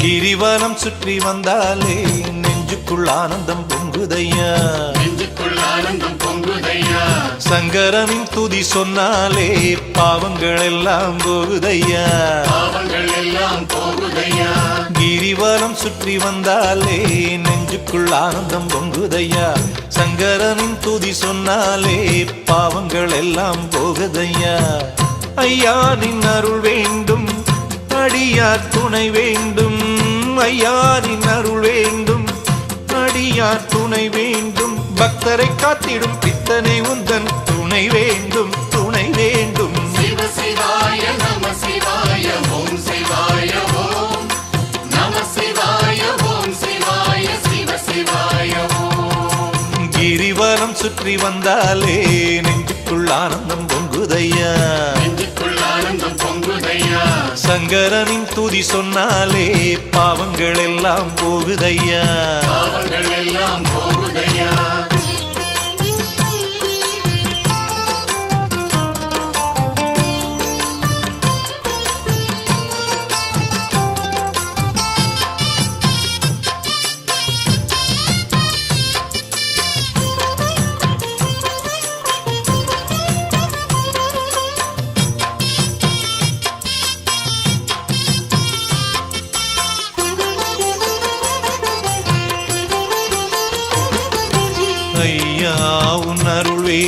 கிரிவலம் சுற்றி வந்தாலே நெஞ்சுக்குள் ஆனந்தம் பொங்குதையா? நெஞ்சுக்குள் ஆனந்தம் பொங்குதையா? சங்கரனின் துதி சொன்னாலே பாவங்கள் எல்லாம் போகுதையா? பாவங்கள் எல்லாம் போகுதையா? கிரிவலம் சுற்றி வந்தாலே நெஞ்சுக்குள் ஆனந்தம் பொங்குதையா? சங்கரனின் துதி சொன்னாலே பாவங்கள் எல்லாம் போகுதையா? ஐயா நின் அருள் வேண்டும் அடியார் துணை வேண்டும். ஐயா நின் அருள் வேண்டும். அடியார் துணை வேண்டும். பக்தரை காத்திடும் பித்தனை உந்தன் துணை வேண்டும். துணை வேண்டும். கிரிவலம் சுற்றி வந்தாலே நெஞ்சுக்குள் ஆனந்தம் பொங்குதையா. பொங்குதையா சங்கரனின் துதி சொன்னாலே பாவங்கள் எல்லாம் போகுதையா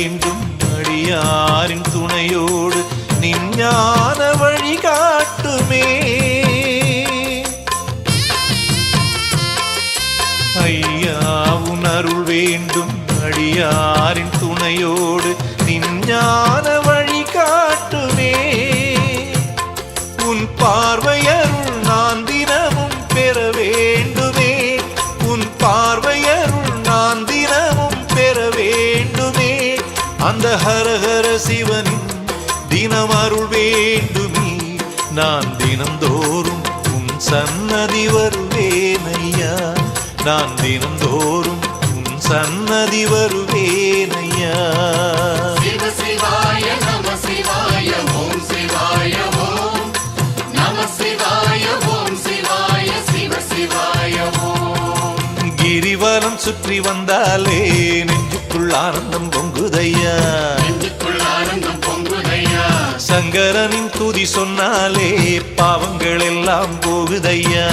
வேண்டும் அடியாரின் துணையோடு நின் வழி காட்டுமே. ஐயா உன் அருள் வேண்டும். அடியாரின் துணையோடு நின் வழி காட்டுமே. உன் பார்வையருள் ஹரஹர சிவனின் தினம் அருள் வேண்டுமே. நான் தினந்தோறும் உன் சன்னதி வருவேன் ஐயா நான் தினந்தோறும் உன் சன்னதி வருவேன் ஐயா சிவ சிவாய நம சிவாய ஓம் சிவாய ஓம். நம சிவாய ஓம் சிவாய சிவ சிவாய ஓம். கிரிவலம் சுற்றி வந்தாலே நெஞ்சுக்குள் ஆனந்தம் பொங்குதையா? சங்கரனின் துதி சொன்னாலே பாவங்கள் எல்லாம் போகுதையா?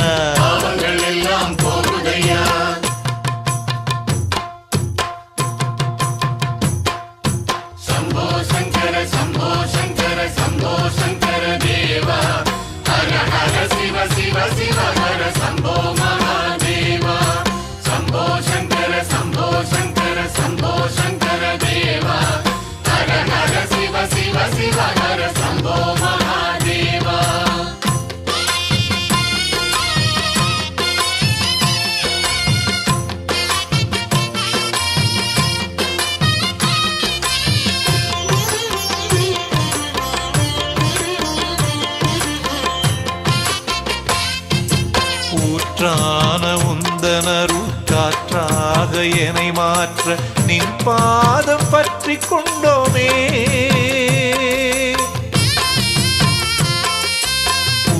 ஊற்றான உந்தனருள் காற்றாக என்னை மாற்ற நின் பாதம் பற்றி கொண்டோமே.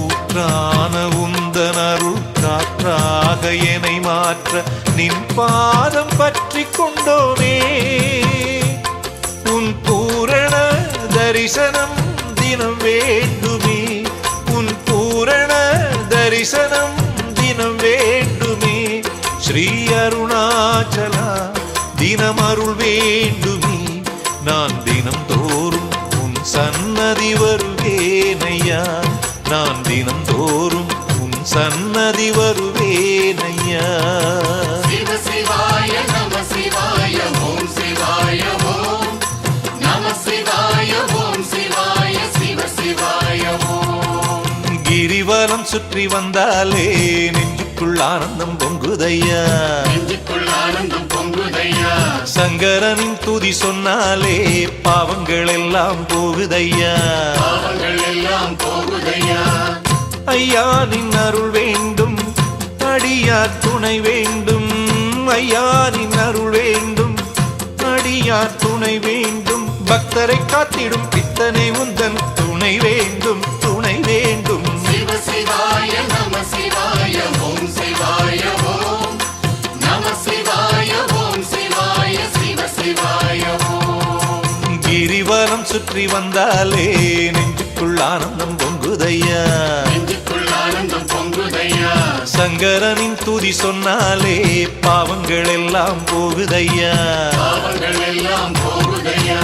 ஊற்றான உந்தனருள் காற்றாக என்னை மாற்ற நின் பாதம் பற்றி கொண்டோமே. உன் பூரண தரிசனம் தினம் வேண்டுமே. ஸ்ரீ அருணாச்சலா தினம் அருள் வேண்டுமே. நான் தினம் தோறும் உன் சன்னதி வருவேனையா. நான் தினம் தோறும் உன் சன்னதி வருவேனையா. கிரிவலம் சுற்றி வந்தாலே நெஞ்சுக்குள் ஆனந்தம் பொங்குதையா? நெஞ்சுக்குள் ஆனந்தம் பொங்குதையா? சங்கரனின் துதி சொன்னாலே பாவங்கள் எல்லாம் போகுதையா? பாவங்கள் எல்லாம் போகுதையா? ஐயா நின் அருள் வேண்டும் அடியார் துணை வேண்டும். ஐயா நின் அருள் வேண்டும் அடியார் துணை வேண்டும். பக்தரை காத்திடும் பித்தனை உந்தன் சுற்றி வந்தாலே நெஞ்சுக்குள் ஆனந்தம் பொங்குதையா? சங்கரனின் துதி சொன்னாலே பாவங்கள் எல்லாம் போகுதையா? பாவங்கள் எல்லாம் போகுதையா?